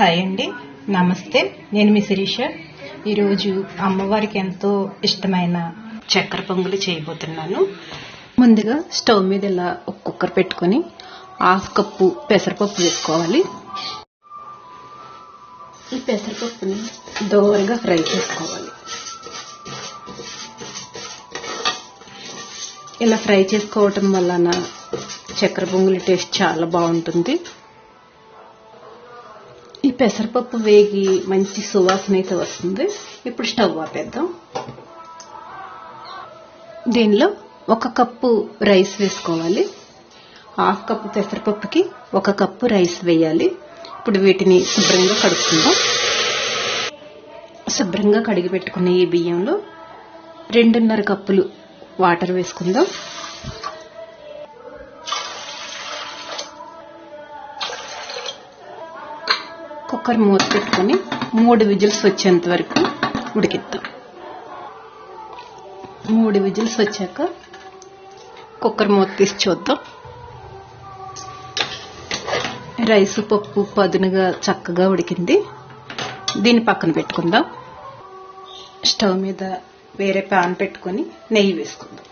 Hi అండి. నమస్తే. నేను మీ శిరీష. ఈరోజు అమ్మవారికి ఎంతో ఇష్టమైన చక్కెర పొంగులు చేయబోతున్నాను. ముందుగా స్టవ్ మీద ఇలా ఒక కుక్కర్ పెట్టుకొని హాఫ్ కప్పు పెసరపప్పు వేసుకోవాలి. ఈ పెసరపప్పుని దోరగా ఫ్రై చేసుకోవాలి. ఇలా ఫ్రై చేసుకోవటం వలన చక్కెర పొంగుల టేస్ట్ చాలా బాగుంటుంది. ఈ పెసరపప్పు వేగి మంచి సువాసన అయితే వస్తుంది. ఇప్పుడు స్టవ్ ఆపేద్దాం. దీనిలో ఒక కప్పు రైస్ వేసుకోవాలి. హాఫ్ కప్పు పెసరపప్పుకి ఒక కప్పు రైస్ వేయాలి. ఇప్పుడు వీటిని శుభ్రంగా కడుక్కుందాం. శుభ్రంగా కడిగి పెట్టుకున్న ఈ బియ్యంలో రెండున్నర కప్పులు వాటర్ వేసుకుందాం. కుక్కర్ మూత పెట్టుకొని మూడు విజిల్స్ వచ్చేంత వరకు ఉడికిద్దాం. మూడు విజిల్స్ వచ్చాక కుక్కర్ మూత తీసి చూద్దాం. రైస్ పప్పు పదునుగా చక్కగా ఉడికింది. దీన్ని పక్కన పెట్టుకుందాం. స్టవ్ మీద వేరే పాన్ పెట్టుకొని నెయ్యి వేసుకుందాం.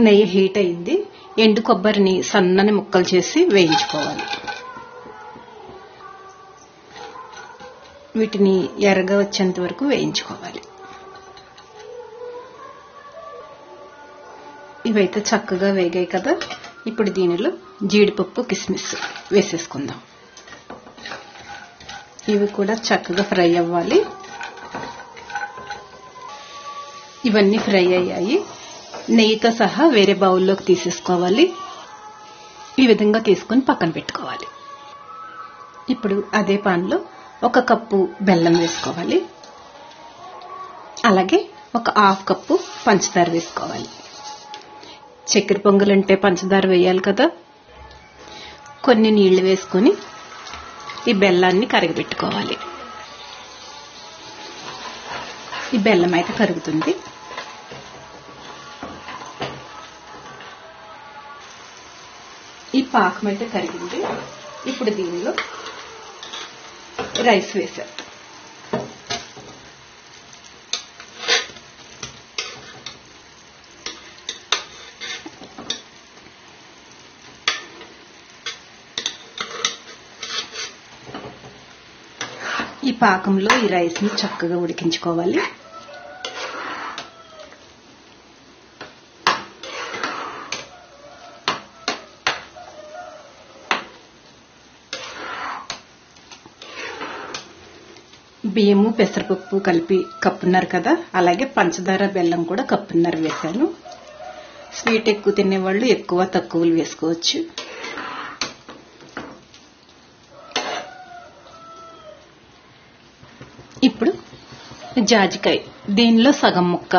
నెయ్యి హీట్ అయింది. ఎండు కొబ్బరిని సన్నని ముక్కలు చేసి వేయించుకోవాలి. వీటిని ఎర్రగా వచ్చేంత వరకు వేయించుకోవాలి. ఇవైతే చక్కగా వేగాయి కదా. ఇప్పుడు దీనిలో జీడిపప్పు కిస్మిస్ వేసేసుకుందాం. ఇవి కూడా చక్కగా ఫ్రై అవ్వాలి. ఇవన్నీ ఫ్రై అయ్యాయి. నెయ్యితో సహా వేరే బౌల్లోకి తీసేసుకోవాలి. ఈ విధంగా తీసుకొని పక్కన పెట్టుకోవాలి. ఇప్పుడు అదే పాన్లో ఒక కప్పు బెల్లం వేసుకోవాలి. అలాగే ఒక హాఫ్ కప్పు పంచదార వేసుకోవాలి. చక్కెర పొంగలంటే పంచదార వేయాలి కదా. కొన్ని నీళ్ళు వేసుకొని ఈ బెల్లాన్ని కరగబెట్టుకోవాలి. ఈ బెల్లం అయితే కరుగుతుంది. ఈ పాకం అయితే కరిగింది. ఇప్పుడు దీనిలో రైస్ వేసాం ఈ పాకంలో ఈ రైస్ని చక్కగా ఉడికించుకోవాలి. బియ్యము పెసరపప్పు కలిపి కప్పున్నారు కదా. అలాగే పంచదార బెల్లం కూడా కప్పున్నర వేశాను. స్వీట్ ఎక్కువ తినేవాళ్ళు ఎక్కువ తక్కువలు వేసుకోవచ్చు. ఇప్పుడు జాజికాయ దీనిలో సగం ముక్క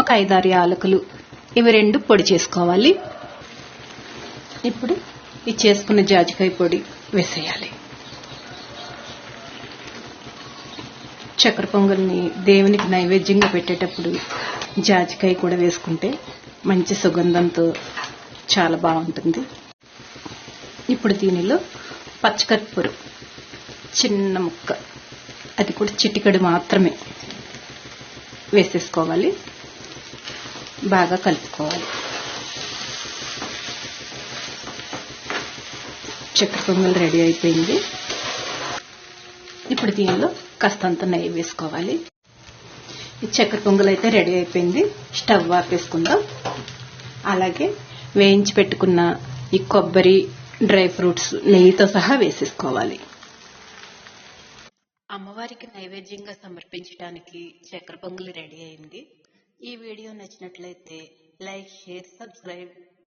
ఒక ఐదారు యాలకులు. ఇవి రెండు పొడి చేసుకోవాలి. ఇప్పుడు ఈ చేసుకున్న జాజికాయ పొడి వేసేయాలి. చక్కెర పొంగల్ని దేవునికి నైవేద్యంగా పెట్టేటప్పుడు జాజికాయ కూడా వేసుకుంటే మంచి సుగంధంతో చాలా బాగుంటుంది. ఇప్పుడు దీనిలో పచ్చకర్పూరం చిన్న ముక్క అది కూడా చిటికడు మాత్రమే వేసేసుకోవాలి. బాగా కలుపుకోవాలి. చక్కెర పొంగల్ రెడీ అయిపోయింది. ఇప్పుడు దీనిలో కాస్తంత నెయ్యి వేసుకోవాలి. ఈ చక్కెర పొంగల్ అయితే రెడీ అయిపోయింది. స్టవ్ ఆపేసుకుందాం. అలాగే వేయించి పెట్టుకున్న ఈ కొబ్బరి డ్రై ఫ్రూట్స్ నెయ్యితో సహా వేసేసుకోవాలి. అమ్మవారికి నైవేద్యంగా సమర్పించడానికి చక్కెర పొంగలి రెడీ అయింది. ఈ వీడియో నచ్చినట్లయితే లైక్ షేర్ సబ్స్క్రైబ్